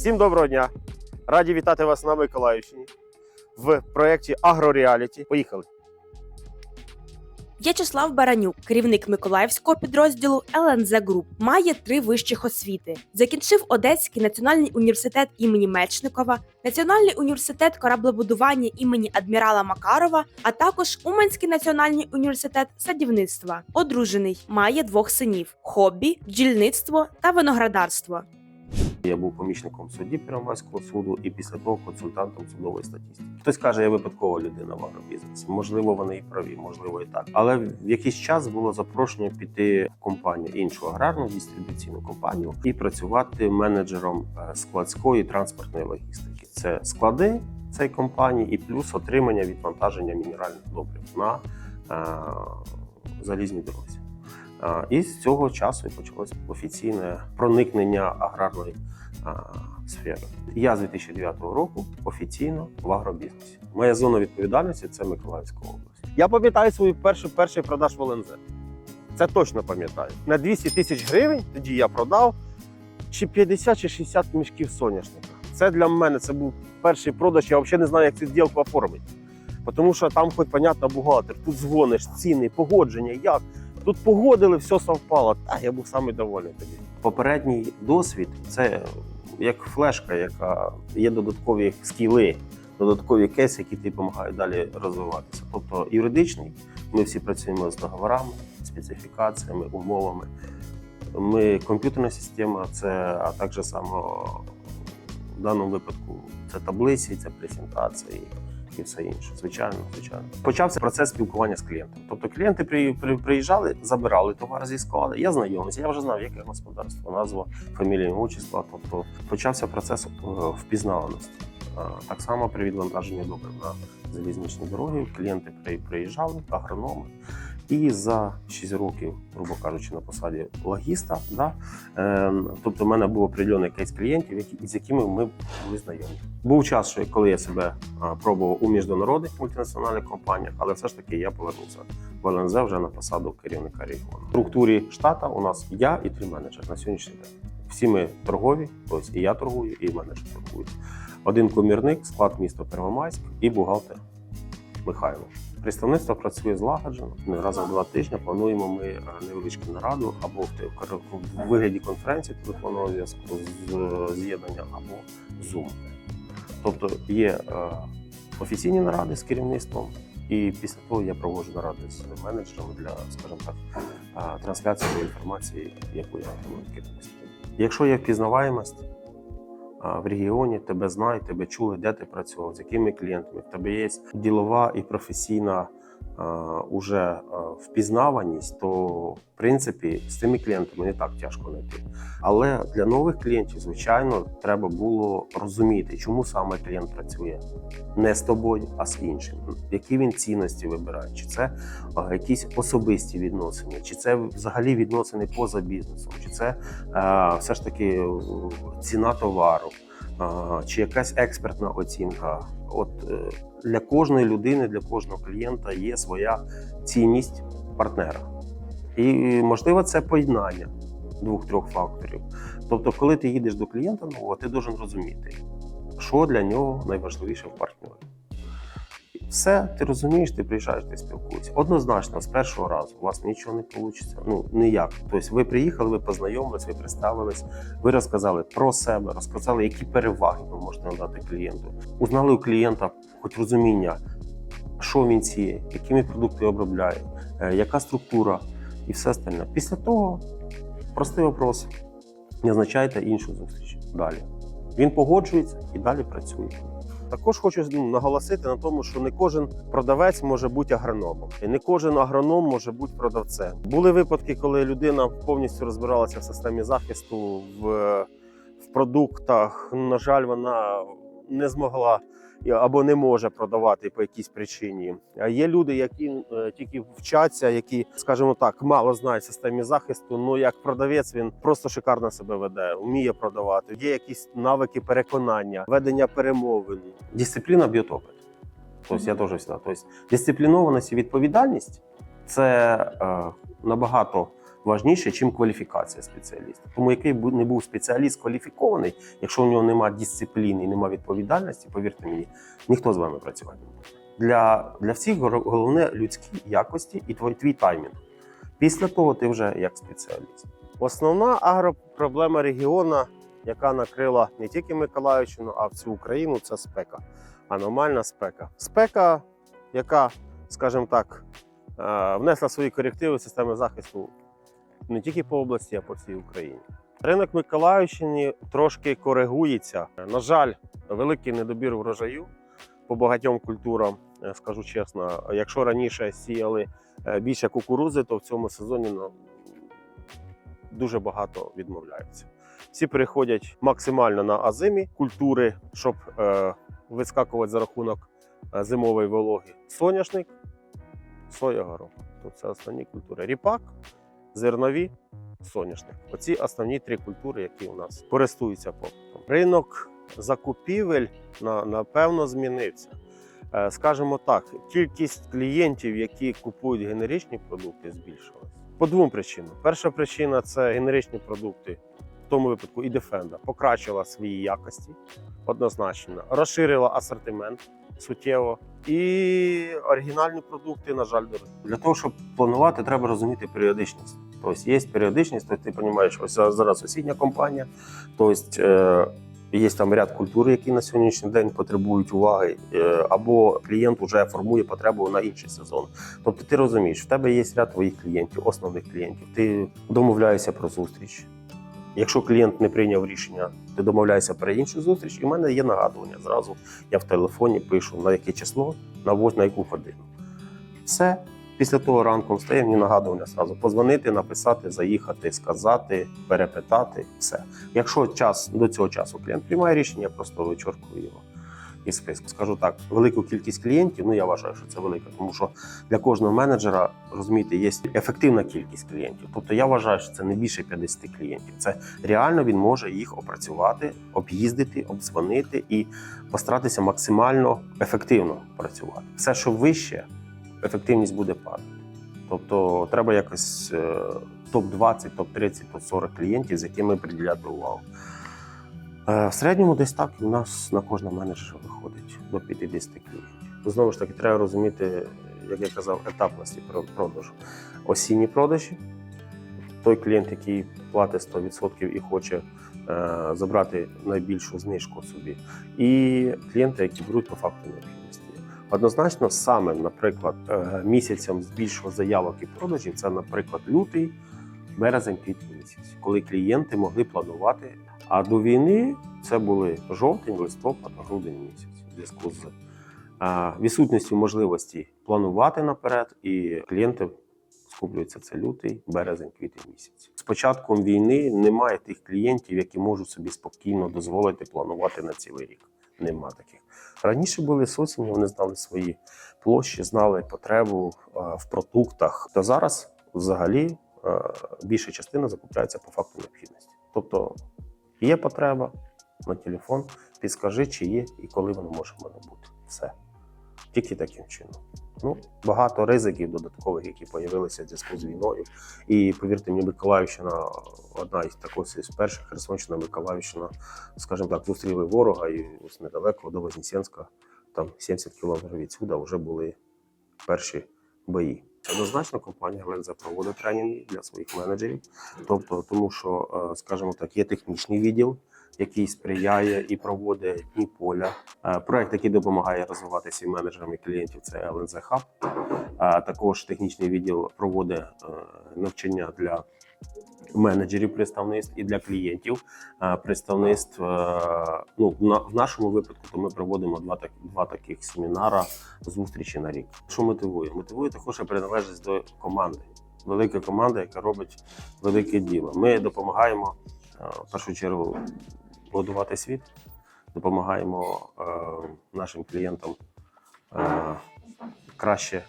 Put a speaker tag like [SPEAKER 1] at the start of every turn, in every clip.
[SPEAKER 1] Всім доброго дня! Раді вітати вас на Миколаївщині в проєкті Агроріаліті. Поїхали!
[SPEAKER 2] В'ячеслав Баранюк, керівник Миколаївського підрозділу ЛНЗ Груп, має три вищих освіти. Закінчив Одеський національний університет імені Мечникова, Національний університет кораблебудування імені адмірала Макарова, а також Уманський національний університет садівництва. Одружений, має двох синів: хобі, бджільництво та виноградарство.
[SPEAKER 1] Я був помічником судді Первомайського суду і після того консультантом судової статистики. Хтось каже, я випадкова людина в агробізнесі. Можливо, вони і праві, можливо, і так. Але в якийсь час було запрошення піти в компанію іншу аграрну дистрибуційну компанію і працювати менеджером е, складської транспортної логістики. Це склади цієї компанії і плюс отримання відвантаження мінеральних добрив на е, залізній дорозі. І з цього часу і почалось офіційне проникнення аграрної сфери. Я з 2009 року офіційно в агробізнесі. Моя зона відповідальності це Миколаївська область. Я пам'ятаю свою першу перший продаж в ЛНЗ. Це точно пам'ятаю. На 200 тисяч гривень тоді я продав чи 50 чи 60 мішків соняшника. Це для мене це був перший продаж. Я взагалі не знаю, як цю ділку оформити. Тому що там, хоч, понятно, бухгалтер, тут дзвониш, ціни, погодження, як. Тут погодили, все совпало. Та я був самий довольний тоді. Попередній досвід це як флешка, яка є додаткові скіли, додаткові кейси, які тобі допомагають далі розвиватися. Тобто юридичний, ми всі працюємо з договорами, специфікаціями, умовами. Ми комп'ютерна система, це а також само в даному випадку це таблиці, це презентації і все інше. Звичайно, звичайно. Почався процес спілкування з клієнтом. Тобто клієнти при, при, приїжджали, забирали товар зі складу. Я знайомився, я вже знав, яке господарство, назва, фамілія, числа. Тобто почався процес е, впізнаваності. Е, Так само при відвантаженні добрив на залізничні дороги. Клієнти приїжджали, агрономи. І за 6 років, грубо кажучи, на посаді логіста, да, е, тобто в мене був определений кейс клієнтів, які, з якими ми були знайомі. Був час, що коли я себе пробував у міжнародних мультинаціональних компаніях, але все ж таки я повернувся в ЛНЗ вже на посаду керівника регіону. В структурі штата у нас я і три менеджери на сьогоднішній день. Всі ми торгові, тобто і я торгую, і менеджер торгує. Один комірник, склад міста Первомайськ і бухгалтер Михайло. Представництво працює злагоджено. Ми раз в два тижні плануємо ми е, невеличку нараду або в вигляді конференції телефонного зв'язку з з'єднання або Zoom. Тобто є е, офіційні наради з керівництвом, і після того я проводжу наради з менеджером для, скажімо так, е, трансляції інформації, яку я отримую від керівництва. Якщо є впізнаваємость в регіоні, тебе знають, тебе чули, де ти працював, з якими клієнтами, в тебе є ділова і професійна уже впізнаваність, то в принципі з цими клієнтами не так тяжко знайти. Але для нових клієнтів, звичайно, треба було розуміти, чому саме клієнт працює не з тобою, а з іншим. Які він цінності вибирає, чи це якісь особисті відносини, чи це взагалі відносини поза бізнесом, чи це все ж таки ціна товару, чи якась експертна оцінка. От е, для кожної людини, для кожного клієнта є своя цінність партнера. І можливо, це поєднання двох-трьох факторів. Тобто, коли ти їдеш до клієнта нового, ти должен розуміти, що для нього найважливіше в партнері. Все, ти розумієш, ти приїжджаєш, ти спілкуєшся. Однозначно, з першого разу у вас нічого не вийде. Ну ніяк. Тобто, ви приїхали, ви познайомились, ви представились, ви розказали про себе, розказали, які переваги ви можете надати клієнту. Узнали у клієнта хоч розуміння, що він сіє, якими продукти обробляє, е, яка структура і все остальне. Після того простий вопрос: назначайте іншу зустріч далі. Він погоджується і далі працює. Також хочу ну, наголосити на тому, що не кожен продавець може бути агрономом, і не кожен агроном може бути продавцем. Були випадки, коли людина повністю розбиралася в системі захисту в, в продуктах. На жаль, вона не змогла або не може продавати по якійсь причині. А є люди, які е, тільки вчаться, які, скажімо так, мало знають системі захисту. Ну як продавець він просто шикарно себе веде, вміє продавати. Є якісь навики переконання, ведення перемовин. Дисципліна б'є опит. Тобто я теж всегда. Тобто дисциплінованість і відповідальність це е, набагато важніше, ніж кваліфікація спеціаліста. Тому який бу- не був спеціаліст кваліфікований, якщо у нього немає дисципліни і немає відповідальності, повірте мені, ніхто з вами працювати не буде. Для, для всіх головне людські якості і твій, твій таймінг. Після того ти вже як спеціаліст. Основна агропроблема регіону, яка накрила не тільки Миколаївщину, а всю Україну, це спека. Аномальна спека. Спека, яка, скажімо так, е, внесла свої корективи в системи захисту не тільки по області, а по всій Україні. Ринок Миколаївщини трошки коригується. На жаль, великий недобір врожаю по багатьом культурам, е, скажу чесно. Якщо раніше сіяли е, більше кукурузи, то в цьому сезоні дуже багато відмовляються. Всі переходять максимально на азимі культури, щоб е, вискакувати за рахунок зимової вологи. Соняшник, соя горох. Тобто це основні культури. Ріпак, зернові, соняшник. Оці основні три культури, які у нас користуються попитом. Ринок закупівель на, напевно змінився. Е, Скажімо так, кількість клієнтів, які купують генеричні продукти, збільшилась. По двом причинам. Перша причина це генеричні продукти, тому випадку і Defenda, покращила свої якості однозначно, розширила асортимент суттєво. І оригінальні продукти, на жаль, дорогі. Для того, щоб планувати, треба розуміти періодичність. Тобто є періодичність, тобто ти розумієш, ось зараз осіння компанія, тобто е, є там ряд культур, які на сьогоднішній день потребують уваги, е, або клієнт вже формує потребу на інший сезон. Тобто ти розумієш, в тебе є ряд твоїх клієнтів, основних клієнтів. Ти домовляєшся про зустріч. Якщо клієнт не прийняв рішення, ти домовляєшся про іншу зустріч, і в мене є нагадування. Зразу я в телефоні пишу на яке число, на на яку годину. Все. Після того ранком стає мені нагадування зразу позвонити, написати, заїхати, сказати, перепитати. Все. Якщо час до цього часу клієнт приймає рішення, я просто вичоркую його із списку. Скажу так, велику кількість клієнтів, ну я вважаю, що це велика, тому що для кожного менеджера, розумієте, є ефективна кількість клієнтів. Тобто я вважаю, що це не більше 50 клієнтів. Це реально він може їх опрацювати, об'їздити, обдзвонити і постаратися максимально ефективно працювати. Все, що вище, ефективність буде падати. Тобто треба якось топ-20, топ-30, топ-40 клієнтів, з якими приділяти увагу. Е, В середньому десь так у нас на кожного менеджера виходить до 50 клієнтів. Знову ж таки, треба розуміти, як я казав, етапності про- продажу. Осінні продажі. Той клієнт, який платить 100% і хоче е, забрати найбільшу знижку собі, і клієнти, які беруть по факту необхідності. Однозначно, саме, наприклад, е, місяцем збільшого заявок і продажів це, наприклад, лютий, березень, квітень місяць, коли клієнти могли планувати. А до війни це були жовтень, листопад, грудень місяць в зв'язку з відсутністю можливості планувати наперед, і клієнти скуплюються це лютий, березень, квітень місяць. З початком війни немає тих клієнтів, які можуть собі спокійно дозволити планувати на цілий рік. Нема таких. Раніше були з вони знали свої площі, знали потребу в продуктах. Та зараз взагалі більша частина закупляється по факту необхідності. Тобто є потреба на телефон, підскажи, чи є і коли воно може в мене бути. Все. Тільки таким чином. Ну, багато ризиків додаткових, які з'явилися в зв'язку з війною. І повірте мені, Миколаївщина одна із також з перших Херсонщина, Миколаївщина, скажімо так, зустріли ворога, і ось недалеко до Вознесенська, там 70 кілометрів відсюди вже були перші бої. Однозначно, компанія Ленза проводить тренінги для своїх менеджерів. Тобто, тому що, е, скажімо так, є технічний відділ, який сприяє і проводить дні поля. Е, Проект, який допомагає розвиватися і менеджерам і клієнтів, це LNZ Хаб. А також технічний відділ проводить е, навчання для менеджерів представництв і для клієнтів представництв. Е, Ну, в нашому випадку то ми проводимо два, так, два таких семінара зустрічі на рік. Що мотивує? Мотивує також приналежність до команди. Велика команда, яка робить велике діло. Ми допомагаємо е, в першу чергу будувати світ, допомагаємо е, нашим клієнтам краще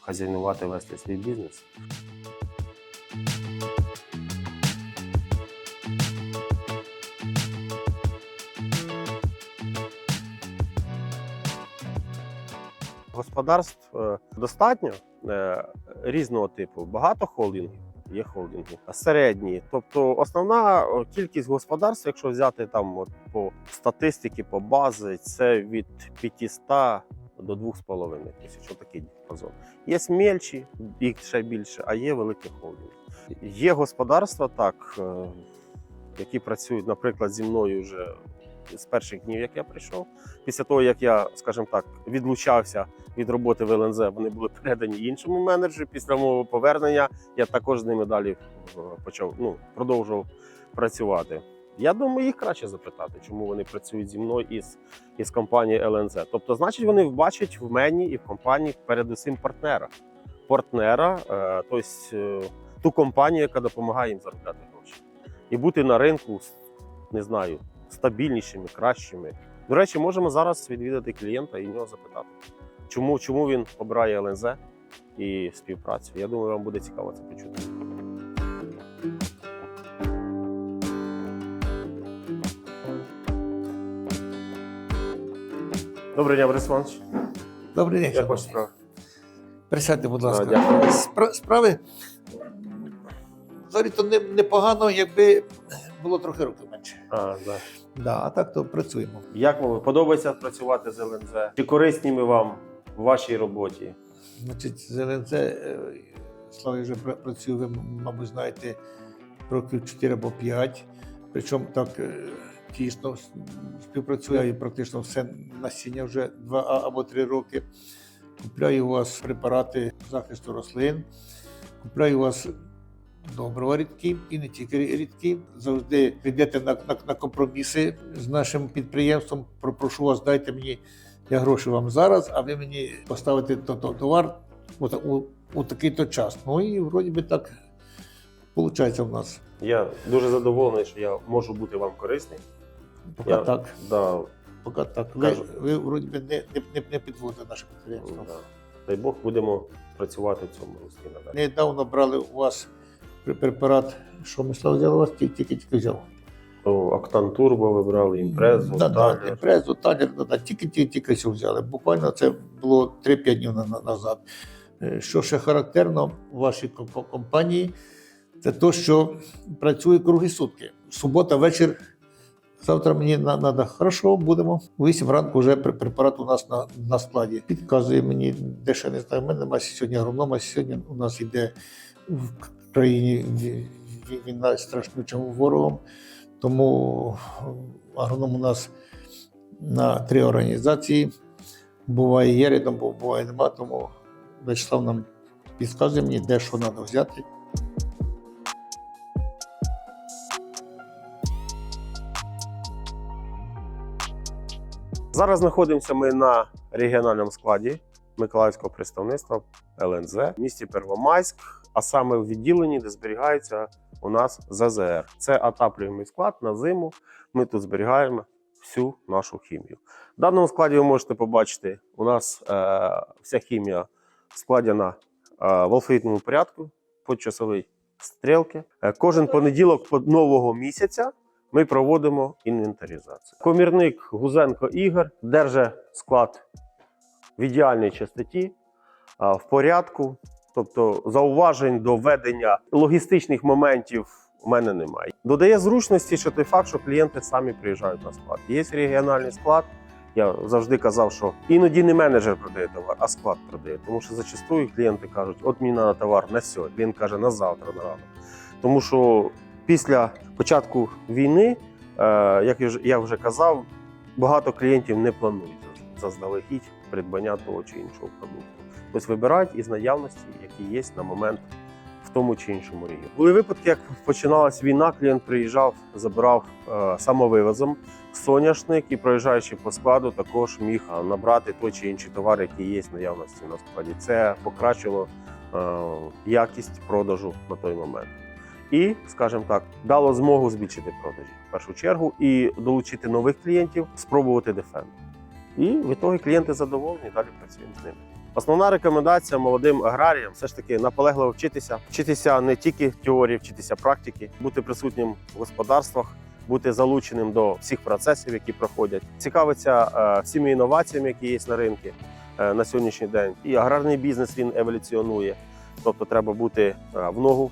[SPEAKER 1] хазяйнувати, вести свій бізнес. Господарств е, достатньо е, різного типу. Багато холдингів, є холдинги. Середні. Тобто основна кількість господарств, якщо взяти там от, по статистиці, по базі, це від 500 до 2,5 тисяч. Отакий діапазон. Є мельчі, їх ще більше, а є великі холдинги. Є господарства, так, е, які працюють, наприклад, зі мною вже з перших днів, як я прийшов. Після того, як я, скажімо так, відлучався від роботи в ЛНЗ, вони були передані іншому менеджеру. Після мого повернення я також з ними далі е, почав ну, продовжував працювати. Я думаю, їх краще запитати, чому вони працюють зі мною із, із компанії ЛНЗ. Тобто, значить, вони бачать в мені і в компанії передусім партнера. Партнера, е, тобто е, ту компанію, яка допомагає їм заробляти гроші. І бути на ринку, не знаю, стабільнішими, кращими. До речі, можемо зараз відвідати клієнта і в нього запитати, чому, чому він обирає ЛНЗ і співпрацю. Я думаю, вам буде цікаво це почути. Добрий день, Борис Іванович.
[SPEAKER 3] Добрий день.
[SPEAKER 1] Як ваші
[SPEAKER 3] шановні.
[SPEAKER 1] справи?
[SPEAKER 3] Присядьте, будь
[SPEAKER 1] А,
[SPEAKER 3] ласка.
[SPEAKER 1] дякую.
[SPEAKER 3] Спра- Справи взагалі то не, непогано, якби було трохи років менше.
[SPEAKER 1] А, да.
[SPEAKER 3] Да, а так то працюємо.
[SPEAKER 1] Як вам подобається працювати з ЛНЗ? Чи корисні ми вам в вашій роботі?
[SPEAKER 3] Значить, з ЛНЦ, е, Слава, вже працюю, ви, мабуть, знаєте, років 4 або 5. Причому так е, тісно співпрацюю і практично все насіння вже 2 або 3 роки. Купляю у вас препарати захисту рослин, купляю у вас добрива рідкі і не тільки рідкі. Завжди йдете на, на, на компроміси з нашим підприємством. Прошу вас, дайте мені я гроші вам зараз, а ви мені поставите то, то товар у, у, у такий-то час. Ну і вроді би так виходить в нас.
[SPEAKER 1] Я дуже задоволений, що я можу бути вам корисний.
[SPEAKER 3] Поки
[SPEAKER 1] Я,
[SPEAKER 3] так.
[SPEAKER 1] Да,
[SPEAKER 3] Поки так. Ви,
[SPEAKER 1] Кажу.
[SPEAKER 3] ви вроді би не, не, не, не підводите наше підприємство.
[SPEAKER 1] да. Дай Бог будемо працювати в цьому руслі надалі.
[SPEAKER 3] Недавно брали у вас препарат, що ми слава взяли вас, тільки тільки взяв.
[SPEAKER 1] Октан Турбо вибрали, імпрезу,
[SPEAKER 3] да, да, імпрезу, талер, да, да, тільки, тільки, тільки що взяли. Буквально це було 3-5 днів на- на- назад. Е, Що ще характерно в вашій ко- ко- компанії, це те, що працює круги сутки. Субота, вечір. Завтра мені треба, хорошо, будемо. У 8 ранку вже препарат у нас на, на складі. Підказує мені, де ще не знаю. У мене немає сьогодні агронома. Сьогодні у нас йде в країні ві- ві- війна страшнючим ворогом. Тому агроном у нас на три організації. Буває є рядом, бо буває нема, тому Вячеслав нам підказує мені, де що треба взяти.
[SPEAKER 1] Зараз знаходимося ми на регіональному складі Миколаївського представництва ЛНЗ в місті Первомайськ, а саме в відділенні, де зберігається у нас ЗЗР. Це отаплюємий склад на зиму. Ми тут зберігаємо всю нашу хімію. В даному складі ви можете побачити, у нас е, вся хімія складена е, в алфавітному порядку, по часовій стрілки. Е, кожен понеділок по- нового місяця ми проводимо інвентаризацію. Комірник Гузенко Ігор держить склад в ідеальній чистоті, а, в порядку. Тобто зауважень до ведення логістичних моментів у мене немає. Додає зручності, що той факт, що клієнти самі приїжджають на склад. Є регіональний склад. Я завжди казав, що іноді не менеджер продає товар, а склад продає. Тому що зачастую клієнти кажуть, от мені треба товар на сьогодні. Він каже на завтра, на ранок. Тому що після початку війни, е, як я вже казав, багато клієнтів не планують заздалегідь придбання того чи іншого продукту. Тобто вибирають із наявності, які є на момент в тому чи іншому регіоні. Були випадки, як починалась війна, клієнт приїжджав, забирав е, самовивозом соняшник і проїжджаючи по складу, також міг е, набрати той чи інший товар, який є в наявності на складі. Це покращило е, якість продажу на той момент. І, скажімо так, дало змогу збільшити продажі в першу чергу і долучити нових клієнтів, спробувати Defender. І в ітогі клієнти задоволені, далі працюємо з ними. Основна рекомендація молодим аграріям все ж таки наполегливо вчитися, вчитися не тільки теорії, вчитися практики, бути присутнім в господарствах, бути залученим до всіх процесів, які проходять, цікавитися е, всіми інноваціями, які є на ринку е, на сьогоднішній день. І аграрний бізнес він еволюціонує, тобто треба бути е, в ногу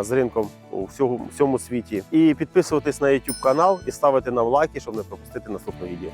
[SPEAKER 1] з ринком у всьому, всьому світі. І підписуватись на YouTube канал і ставити нам лайки, щоб не пропустити наступне відео.